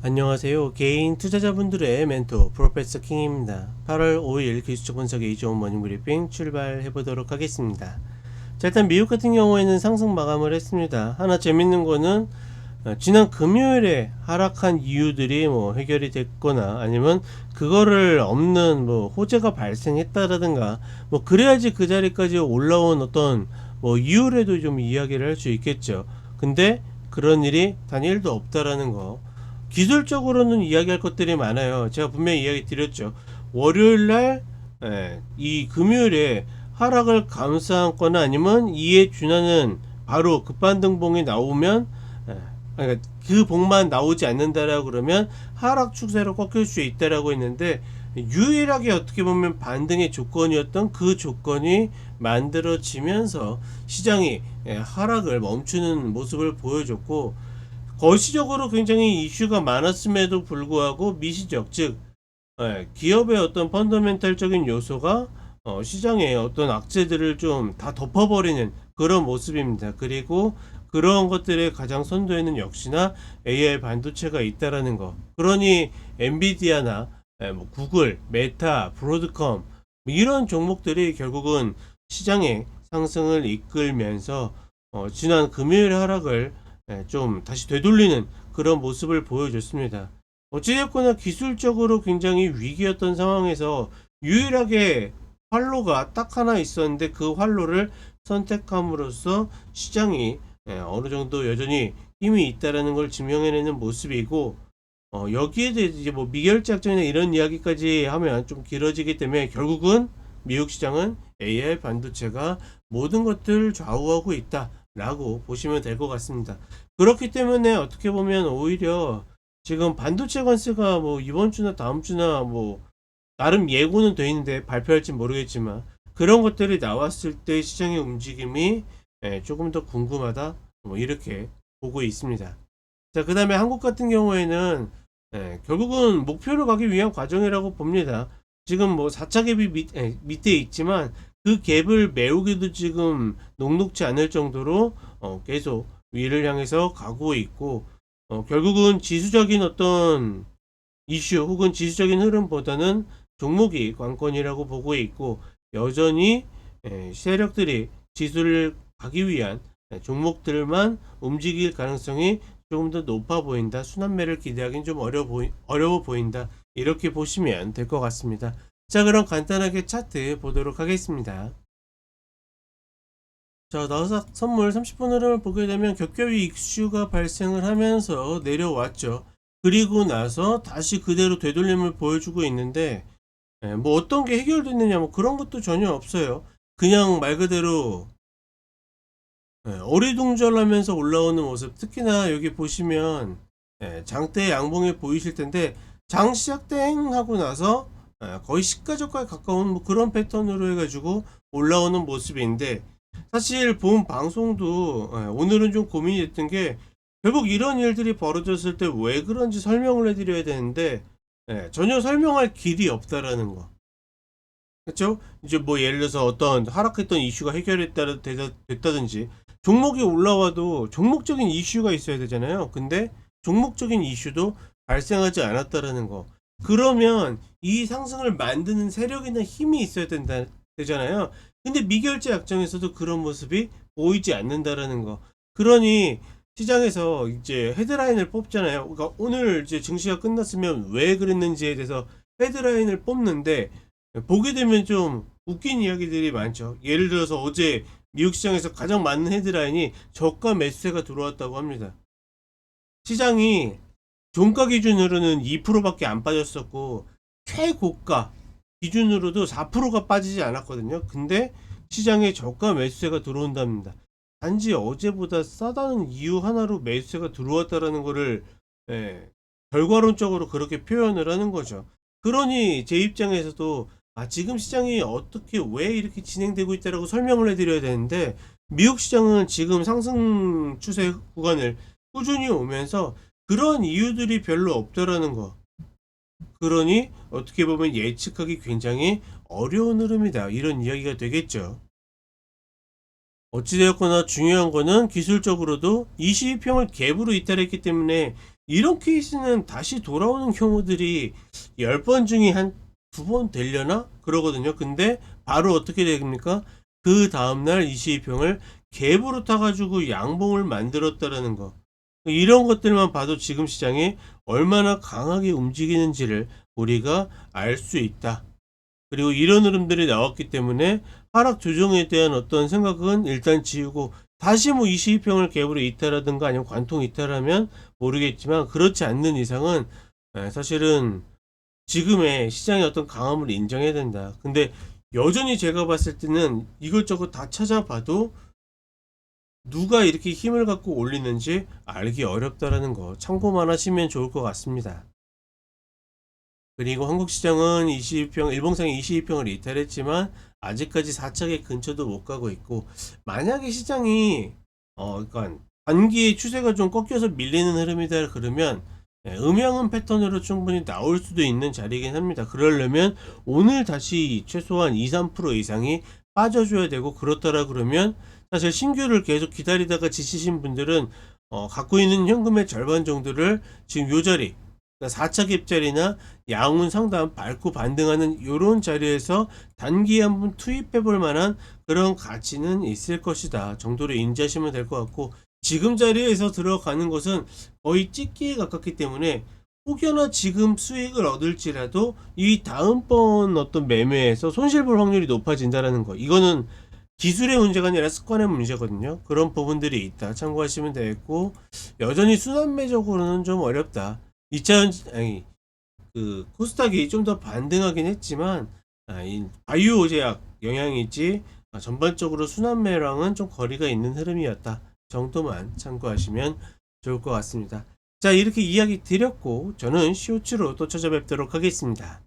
안녕하세요. 개인 투자자분들의 멘토 프로페서 킹입니다. 8월 5일 기술적 분석의 이종 머닝 브리핑 출발해 보도록 하겠습니다. 자, 일단 미국 같은 경우에는 상승 마감을 했습니다. 하나 재밌는 거는 어, 지난 금요일에 하락한 이유들이 뭐 해결이 됐거나 아니면 그거를 없는 뭐 호재가 발생했다라든가 뭐 그래야지 그 자리까지 올라온 어떤 뭐 이유라도 좀 이야기를 할 수 있겠죠. 근데 그런 일이 단 1도 없다라는 거. 기술적으로는 이야기할 것들이 많아요. 제가 분명히 이야기 드렸죠. 월요일 날, 예, 이 금요일에 하락을 감싸거나 아니면 이에 준하는 바로 급반등봉이 나오면, 예, 그러니까 그 봉만 나오지 않는다라고 그러면 하락 추세로 꺾일 수 있다라고 했는데, 유일하게 어떻게 보면 반등의 조건이었던 그 조건이 만들어지면서 시장이 예, 하락을 멈추는 모습을 보여줬고, 거시적으로 굉장히 이슈가 많았음에도 불구하고 미시적 즉 예, 기업의 어떤 펀더멘탈적인 요소가 어, 시장의 어떤 악재들을 좀 다 덮어버리는 그런 모습입니다. 그리고 그런 것들의 가장 선도에는 역시나 AI 반도체가 있다라는 거. 그러니 엔비디아나 예, 뭐 구글, 메타, 브로드컴 뭐 이런 종목들이 결국은 시장의 상승을 이끌면서 어, 지난 금요일 하락을 예, 좀 다시 되돌리는 그런 모습을 보여줬습니다. 어찌됐거나 기술적으로 굉장히 위기였던 상황에서 유일하게 활로가 딱 하나 있었는데 그 활로를 선택함으로써 시장이 예, 어느 정도 여전히 힘이 있다라는 걸 증명해내는 모습이고 어, 여기에 대해서 이제 뭐 미결 작전이나 이런 이야기까지 하면 좀 길어지기 때문에 결국은 미국 시장은 AI 반도체가 모든 것들을 좌우하고 있다 라고 보시면 될 것 같습니다. 그렇기 때문에 어떻게 보면 오히려 지금 반도체 관세가 뭐 이번 주나 다음 주나 뭐 나름 예고는 돼 있는데 발표할지 모르겠지만 그런 것들이 나왔을 때 시장의 움직임이 예, 조금 더 궁금하다 뭐 이렇게 보고 있습니다. 자, 그 다음에 한국 같은 경우에는 예, 결국은 목표를 가기 위한 과정이라고 봅니다. 지금 뭐 4차 갭이 밑, 예, 밑에 있지만 그 갭을 메우기도 지금 녹록지 않을 정도로 어, 계속 위를 향해서 가고 있고 어, 결국은 지수적인 어떤 이슈 혹은 지수적인 흐름보다는 종목이 관건이라고 보고 있고 여전히 예, 세력들이 지수를 가기 위한 예, 종목들만 움직일 가능성이 조금 더 높아 보인다. 순환매를 기대하기는 좀 어려 보이, 어려워 보인다. 이렇게 보시면 될 것 같습니다. 자, 그럼 간단하게 차트 보도록 하겠습니다. 자, 나스닥 선물 30분 흐름을 보게 되면 겹겹이 이슈가 발생을 하면서 내려왔죠. 그리고 나서 다시 그대로 되돌림을 보여주고 있는데, 예, 뭐 어떤 게 해결됐느냐, 뭐 그런 것도 전혀 없어요. 그냥 말 그대로 예, 어리둥절하면서 올라오는 모습, 특히나 여기 보시면 예, 장대 양봉에 보이실 텐데, 장 시작 땡 하고 나서 예, 거의 시가저가에 가까운 뭐 그런 패턴으로 해가지고 올라오는 모습인데, 사실 본 방송도 예, 오늘은 좀 고민이 됐던 게 결국 이런 일들이 벌어졌을 때 왜 그런지 설명을 해드려야 되는데 예, 전혀 설명할 길이 없다라는 거. 그렇죠? 이제 뭐 예를 들어서 어떤 하락했던 이슈가 해결했다 됐다든지 종목이 올라와도 종목적인 이슈가 있어야 되잖아요. 근데 종목적인 이슈도 발생하지 않았다라는 거. 그러면 이 상승을 만드는 세력이나 힘이 있어야 된다 되잖아요. 근데 미결제 약정에서도 그런 모습이 보이지 않는다라는 거. 그러니 시장에서 이제 헤드라인을 뽑잖아요. 그러니까 오늘 이제 증시가 끝났으면 왜 그랬는지에 대해서 헤드라인을 뽑는데 보게 되면 좀 웃긴 이야기들이 많죠. 예를 들어서 어제 미국 시장에서 가장 많은 헤드라인이 저가 매수세가 들어왔다고 합니다. 시장이 종가 기준으로는 2%밖에 안 빠졌었고 최고가 기준으로도 4%가 빠지지 않았거든요. 근데 시장에 저가 매수세가 들어온답니다. 단지 어제보다 싸다는 이유 하나로 매수세가 들어왔다라는 거를 예, 결과론적으로 그렇게 표현을 하는 거죠. 그러니 제 입장에서도 아, 지금 시장이 어떻게 왜 이렇게 진행되고 있다라고 설명을 해드려야 되는데 미국 시장은 지금 상승 추세 구간을 꾸준히 오면서 그런 이유들이 별로 없다라는 거. 그러니 어떻게 보면 예측하기 굉장히 어려운 흐름이다. 이런 이야기가 되겠죠. 어찌되었거나 중요한 거는 기술적으로도 22평을 갭으로 이탈했기 때문에 이런 케이스는 다시 돌아오는 경우들이 10번 중에 한 두 번 되려나? 그러거든요. 근데 바로 어떻게 됩니까? 그 다음날 22평을 갭으로 타가지고 양봉을 만들었다라는 거. 이런 것들만 봐도 지금 시장이 얼마나 강하게 움직이는지를 우리가 알 수 있다. 그리고 이런 흐름들이 나왔기 때문에 하락 조정에 대한 어떤 생각은 일단 지우고 다시 뭐 22평을 갭으로 이탈하든가 아니면 관통 이탈하면 모르겠지만 그렇지 않는 이상은 에, 사실은 지금의 시장의 어떤 강함을 인정해야 된다. 근데 여전히 제가 봤을 때는 이것저것 다 찾아봐도 누가 이렇게 힘을 갖고 올리는지 알기 어렵다라는 거 참고만 하시면 좋을 것 같습니다. 그리고 한국 시장은 22평, 일봉상이 22평을 이탈했지만 아직까지 4차계 근처도 못 가고 있고 만약에 시장이 어 그러니까 단기의 추세가 좀 꺾여서 밀리는 흐름이다 그러면 예, 음양은 패턴으로 충분히 나올 수도 있는 자리이긴 합니다. 그러려면 오늘 다시 최소한 2, 3% 이상이 빠져줘야 되고 그렇더라 그러면 사실 신규를 계속 기다리다가 지치신 분들은 어, 갖고 있는 현금의 절반 정도를 지금 요 자리 그러니까 4차 갭자리나 양운 상담 밟고 반등하는 요런 자리에서 단기에 한번 투입해 볼 만한 그런 가치는 있을 것이다 정도로 인지하시면 될 것 같고 지금 자리에서 들어가는 것은 거의 찍기에 가깝기 때문에 혹여나 지금 수익을 얻을지라도 이 다음번 어떤 매매에서 손실 볼 확률이 높아진다라는 거 이거는 기술의 문제가 아니라 습관의 문제거든요 그런 부분들이 있다 참고하시면 되겠고 여전히 순환매적으로는 좀 어렵다 2차 아니 그 코스닥이 좀 더 반등하긴 했지만 아, 이 바이오 제약 영향이 있지 아, 전반적으로 순환매랑은 좀 거리가 있는 흐름이었다 정도만 참고하시면 좋을 것 같습니다. 자 이렇게 이야기 드렸고 저는 쇼츠로 또 찾아뵙도록 하겠습니다.